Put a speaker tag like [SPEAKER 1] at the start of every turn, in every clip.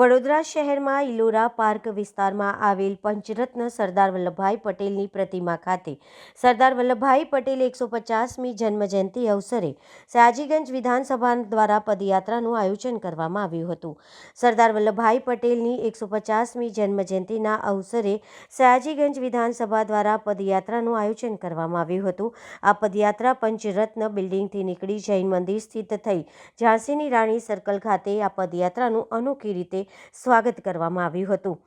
[SPEAKER 1] વડોદરા શહેરમાં ઇલોરા પાર્ક વિસ્તારમાં આવેલ પંચરત્ન સરદાર વલ્લભભાઈ પટેલની પ્રતિમા ખાતે સરદાર વલ્લભભાઈ પટેલ એકસો પચાસમી જન્મજયંતિ અવસરે સાજીગંજ વિધાનસભા દ્વારા પદયાત્રાનું આયોજન કરવામાં આવ્યું હતું. સરદાર વલ્લભભાઈ પટેલની એકસો પચાસમી જન્મજયંતિના અવસરે સયાજીગંજ વિધાનસભા દ્વારા પદયાત્રાનું આયોજન કરવામાં આવ્યું હતું. આ પદયાત્રા પંચરત્ન બિલ્ડિંગથી નીકળી જૈન મંદિર સ્થિત થઈ ઝાંસીની રાણી સર્કલ ખાતે આ પદયાત્રાનું અનોખી રીતે સ્વાગત કરવામાં આવ્યું હતું.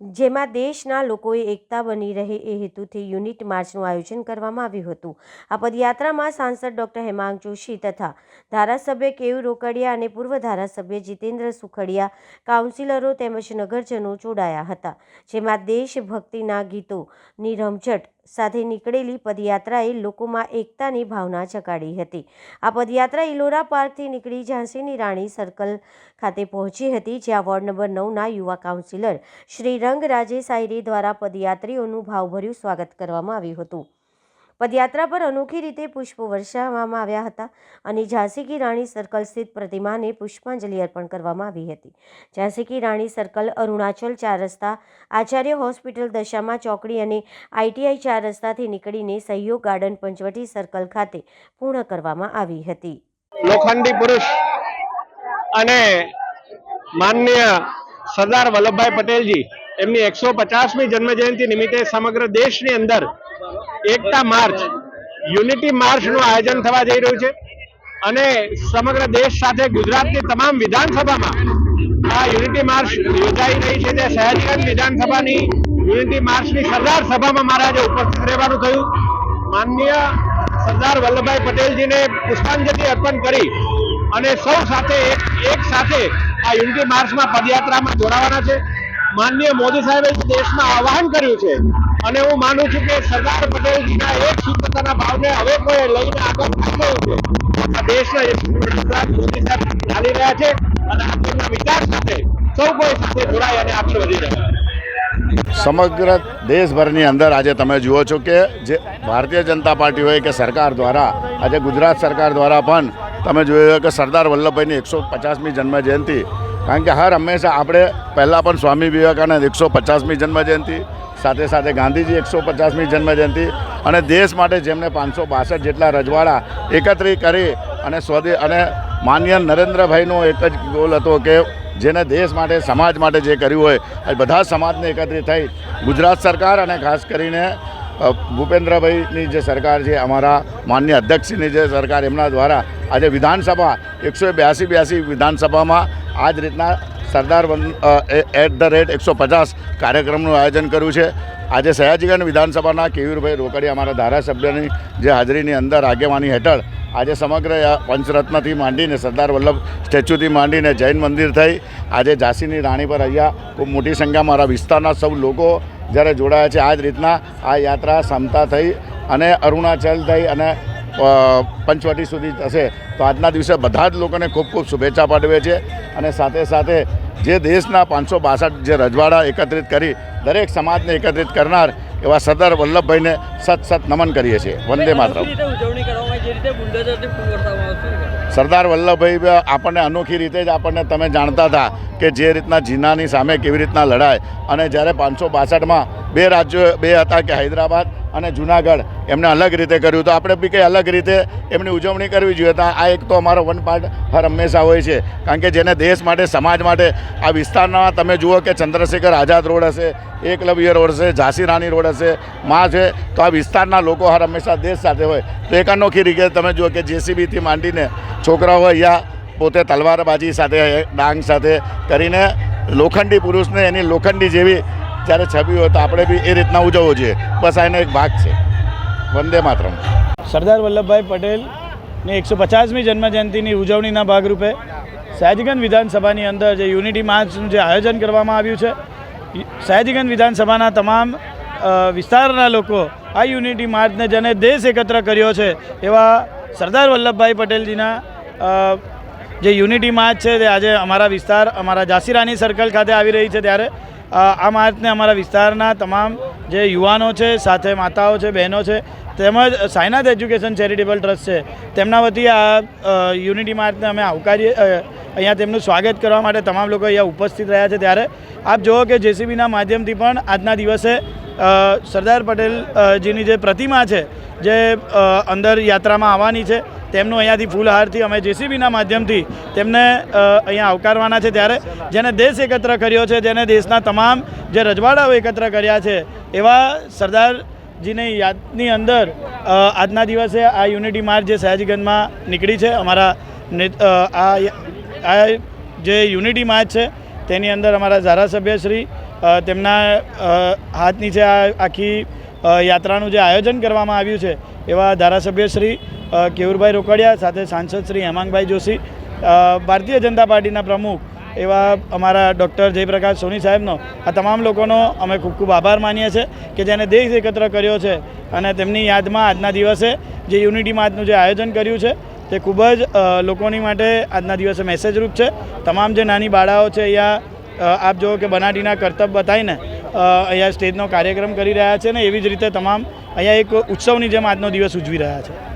[SPEAKER 1] જેમાં દેશના લોકોએ એકતા બની રહે એ હેતુથી યુનિટ માર્ચનું આયોજન કરવામાં આવ્યું હતું. આ પદયાત્રામાં સાંસદ ડોક્ટર હેમાંગ જોશી તથા ધારાસભ્ય કેયુ રોકડિયા અને પૂર્વ ધારાસભ્ય જીતેન્દ્ર સુખડિયા, કાઉન્સિલરો તેમજ નગરજનો જોડાયા હતા. જેમાં દેશભક્તિના ગીતોની રમઝટ સાથે નીકળેલી પદયાત્રાએ લોકોમાં એકતાની ભાવના જગાડી હતી. આ પદયાત્રા ઇલોરા પાર્કથી નીકળી ઝાંસીની રાણી સર્કલ ખાતે પહોંચી હતી, જ્યાં વોર્ડ નંબર નવના યુવા કાઉન્સિલર શ્રી રંગરાજે સાયરી દ્વારા પદયાત્રીઓનું ભાવભર્યું સ્વાગત કરવામાં આવ્યું હતું. પદયાત્રા પર અનોખી રીતે પુષ્પો વર્ષાવવામાં આવ્યા હતા અને ઝાંસી કી રાણી સર્કલ સ્થિત પ્રતિમાને પુષ્પાંજલિ અર્પણ કરવામાં આવી હતી. ઝાંસી કી રાણી સર્કલ અરુણાચલ ચાર રસ્તા, આચાર્ય હોસ્પિટલ દશામાં ચોકડી અને આઈટીઆઈ ચાર રસ્તાથી નીકળીને સહયોગ ગાર્ડન પંચવટી સર્કલ ખાતે પૂર્ણ કરવામાં આવી હતી.
[SPEAKER 2] લોખંડી પુરુષ અને માનનીય સરદાર વલ્લભભાઈ પટેલજી, એમની એકસો પચાસમી જન્મજયંતિ નિમિત્તે સમગ્ર દેશની અંદર એકતા માર્ચ, યુનિટી માર્ચનું આયોજન થવા જઈ રહ્યું છે અને સમગ્ર દેશ સાથે ગુજરાતની તમામ વિધાનસભામાં આ યુનિટી માર્ચ યોજાઈ રહી છે. તે સયાજીગંજ વિધાનસભાની યુનિટી માર્ચની સરદાર સભામાં મારે આજે ઉપસ્થિત રહેવાનું થયું. માનનીય સરદાર વલ્લભભાઈ પટેલજીને પુષ્પાંજલિ અર્પણ કરી અને સૌ સાથે એક સાથે આ યુનિટી માર્ચમાં પદયાત્રામાં જોડાવાના છે. માનનીય મોદી સાહેબે દેશમાં આહવાન કર્યું છે. અને હું માનું છું કે સરદાર પટેલજીના એક સૂત્રતાના ભાવને હવે કોઈ લઈને આગળ વધી છે. આ દેશના મોદી સાહેબ ચાલી રહ્યા છે અને આપણા વિચાર સાથે સૌ કોઈ સાથે જોડાય અને આગળ વધી રહ્યા
[SPEAKER 3] સમગ્ર દેશભરની અંદર આજે તમે જુઓ છો કે જે ભારતીય જનતા પાર્ટી હોય કે સરકાર દ્વારા, આજે ગુજરાત સરકાર દ્વારા પણ તમે જોયું કે સરદાર વલ્લભભાઈની એકસો પચાસમી જન્મજયંતિ કારણ કે હર હંમેશા આપણે પહેલાં પણ સ્વામી વિવેકાનંદ એકસો પચાસમી જન્મજયંતિ, સાથે સાથે ગાંધીજી એકસો પચાસમી જન્મજયંતિ અને દેશ માટે જેમને પાંચસો બાસઠ જેટલા રજવાડા એકત્રિત કરી અને સ્વદે અને માન્ય નરેન્દ્રભાઈનો એક જ ગોલ હતો કે જેને દેશ માટે, સમાજ માટે જે કર્યું હોય, એ બધા સમાજને એકત્રિત થઈ ગુજરાત સરકાર અને ખાસ કરીને ભૂપેન્દ્રભાઈની જે સરકાર છે, અમારા માન્ય અધ્યક્ષની જે સરકાર એમના દ્વારા આજે વિધાનસભા એકસો બ્યાસી બ્યાસી વિધાનસભામાં આ જ રીતના સરદાર એટ ધ રેટ એકસો પચાસ કાર્યક્રમનું આયોજન કર્યું છે. આજે સયાજીગંજ વિધાનસભાના કેયુરભાઈ રોકડિયા અમારા ધારાસભ્યની જે હાજરીની અંદર આગેવાની હેઠળ આજે સમગ્ર પંચરત્નથી માંડીને સરદાર વલ્લભ સ્ટેચ્યુથી માંડીને જૈન મંદિર થઈ આજે ઝાંસીની રાણી પર અહીંયા ખૂબ મોટી સંખ્યામાં મારા વિસ્તારના સૌ લોકો જ્યારે જોડાયા છે. આ જ રીતના આ યાત્રા સમતા થઈ અને અરુણાચલ થઈ અને પંચવટી સુધી થશે તો આજના દિવસે બધા જ લોકોને ખૂબ ખૂબ શુભેચ્છા પાઠવે છે અને સાથે સાથે જે દેશના પાંચસો બાસઠ જે રજવાડા એકત્રિત કરી દરેક સમાજને એકત્રિત કરનાર એવા સરદાર વલ્લભભાઈને સત સત નમન કરીએ છીએ. વંદે માતરમ. સરદાર વલ્લભભાઈ આપણને અનોખી રીતે જ આપણને તમે જાણતા હતા કે જે રીતના જીનાની સામે કેવી રીતના લડાય. અને જ્યારે પાંચસો બાસઠમાં બે રાજ્યો બે હતા કે હૈદરાબાદ અને જુનાગઢ એમને અલગ રીતે કર્યું તો આપણે બી કંઈ અલગ રીતે એમની ઉજવણી કરવી જોઈએ. તો આ એક તો અમારો વન પાર્ટ હર હંમેશા હોય છે. કારણ કે જેને દેશ માટે, સમાજ માટે, આ વિસ્તારના તમે જુઓ કે ચંદ્રશેખર આઝાદ રોડ હશે એકલવ્ય રોડ હશે, ઝાંસી રાણી રોડ હશે, માં છે, તો આ વિસ્તારના લોકો હર હંમેશા દેશ સાથે હોય. તો એક અનોખી રીતે તમે જુઓ કે જેસીબીથી માંડીને છોકરાઓ અહીંયા પોતે તલવારબાજી સાથે, ડાંગ સાથે કરીને લોખંડી પુરુષને એની લોખંડી જેવી જ્યારે છબી હોય તો આપણે બી એ રીતના ઉજવવો જોઈએ. બસ આનો એક ભાગ છે. વંદે માતરમ.
[SPEAKER 4] સરદાર વલ્લભભાઈ પટેલની એકસો પચાસમી જન્મજયંતિની ઉજવણીના ભાગરૂપે સયાજીગંજ વિધાનસભાની અંદર જે યુનિટી માર્ચનું જે આયોજન કરવામાં આવ્યું છે, સયાજીગંજ વિધાનસભાના તમામ વિસ્તારના લોકો આ યુનિટી માર્ચને જેને દેશ એકત્ર કર્યો છે, એવા સરદાર વલ્લભભાઈ પટેલજીના જે યુનિટી માર્ચ છે, તે આજે અમારા વિસ્તાર, અમારા જાસીરાની સર્કલ ખાતે આવી રહી છે ત્યારે આ માર્ચને અમારા વિસ્તારના તમામ જે યુવાનો છે, સાથે માતાઓ છે, બહેનો છે, તેમજ સાયનાથ એજ્યુકેશન ચેરિટેબલ ટ્રસ્ટ છે, તેમના વતી આ યુનિટી માર્ચને અમે આવકારીએ અહીંયા તેમનું સ્વાગત કરવા માટે તમામ લોકો અહીંયા ઉપસ્થિત રહ્યા છે. ત્યારે આપ જુઓ કે જેસીબીના માધ્યમથી પણ આજના દિવસે સરદાર પટેલજીની જે પ્રતિમા છે, જે અંદર યાત્રામાં આવવાની છે તેમનું અહીંયાથી ફૂલહારથી અમે જેસીબીના માધ્યમથી તેમને અહીંયા આવકારવાના છે ત્યારે જેને દેશ એકત્ર કર્યો છે જેને દેશના તમામ જે રજવાડાઓ એકત્ર કર્યા છે એવા સરદારજીની યાદની અંદર આજના દિવસે આ યુનિટી માર્ચ જે સયાજીગંજમાં નીકળી છે અમારા આ આ જે યુનિટી માર્ચ છે તેની અંદર અમારા ધારાસભ્યશ્રી તેમના હાથની હાથ નીચે આ આખી યાત્રાનું જે આયોજન કરવામાં આવ્યું છે એવા ધારાસભ્ય શ્રી અ, કેવુરભાઈ રોકડિયા સાથે સાંસદ શ્રી હેમાંગભાઈ જોશી. ભારતીય જનતા પાર્ટીના પ્રમુખ એવા અમારા ડૉક્ટર જયપ્રકાશ સોની સાહેબનો આ તમામ લોકોનો અમે ખૂબ ખૂબ આભાર માનીએ છીએ કે જેને દેશ એકત્ર કર્યો છે અને તેમની યાદમાં આજના દિવસે જે યુનિટી માર્ચનું જે આયોજન કર્યું છે તે ખૂબ જ લોકોની માટે આજના દિવસે મેસેજરૂપ છે. તમામ જે નાની બાળાઓ છે અહીંયા આપ જુઓ કે બનાટીના કરતબ બતાવીને અહીંયા સ્ટેજનો કાર્યક્રમ કરી રહ્યા છે ને એવી જ રીતે તમામ અહીંયા એક ઉત્સવની જેમ આજનો દિવસ ઉજવી રહ્યા છે.